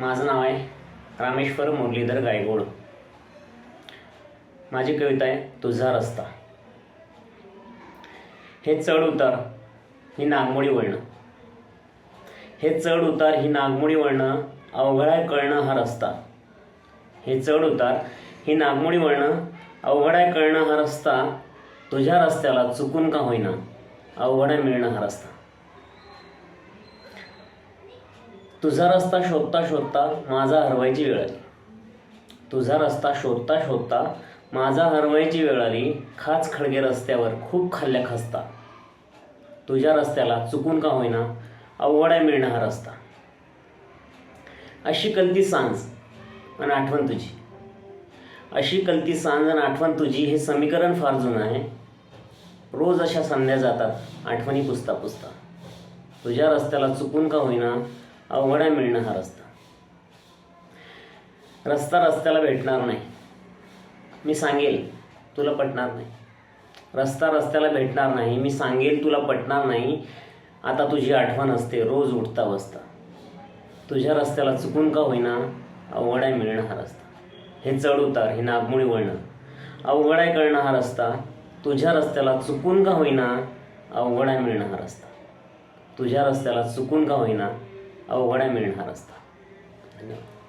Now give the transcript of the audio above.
माझं नाव आहे रामेश्वर मुरलीधर गायगोड. माझी कविता आहे तुझा रस्ता. हे चढ उतार ही नागमोडी वळणं. हे चढ उतार ही नागमोडी वळणं अवघडाय कळणं हा रस्ता. हे चढ उतार ही नागमोडी वळणं अवघडाय कळणं हा रस्ता. तुझ्या रस्त्याला चुकून का होईना अवघड आहे मिळणं हा रस्ता. तुझा रस्ता शोधता शोधता माझा हरवायची वेळ आली. तुझा रस्ता शोधता शोधता माझा हरवायची वेळ आली. खाच खडगे रस्त्यावर खूप खाल्ल्या खसता. तुझ्या रस्त्याला चुकून का होईना अवघड आहे मिळणं हा रस्ता. अशी कलती सांज आणि आठवण तुझी. अशी कलती सांज आणि आठवण तुझी हे समीकरण फार जुनं आहे. रोज अशा संध्या जातात आठवणी पुसता पुसता. तुझ्या रस्त्याला चुकून का होईना अवघड आहे मिळणं हा रस्ता. रस्ता रस्त्याला भेटणार नाही. मी सांगेल तुला पटणार नाही. रस्ता रस्त्याला भेटणार नाही. मी सांगेल तुला पटणार नाही. आता तुझी आठवण असते रोज उठता बसता. तुझ्या रस्त्याला चुकून का होईना अवघड आहे मिळणं हा रस्ता. हे चढ उतार हे नागमुळी वळणं. अवघड आहे कळणं हा रस्ता. तुझ्या रस्त्याला चुकून का होईना अवघड आहे मिळणं हा रस्ता. तुझ्या रस्त्याला चुकून का होईना अवघड आहे मिळणं हा रस्ता धन्यवाद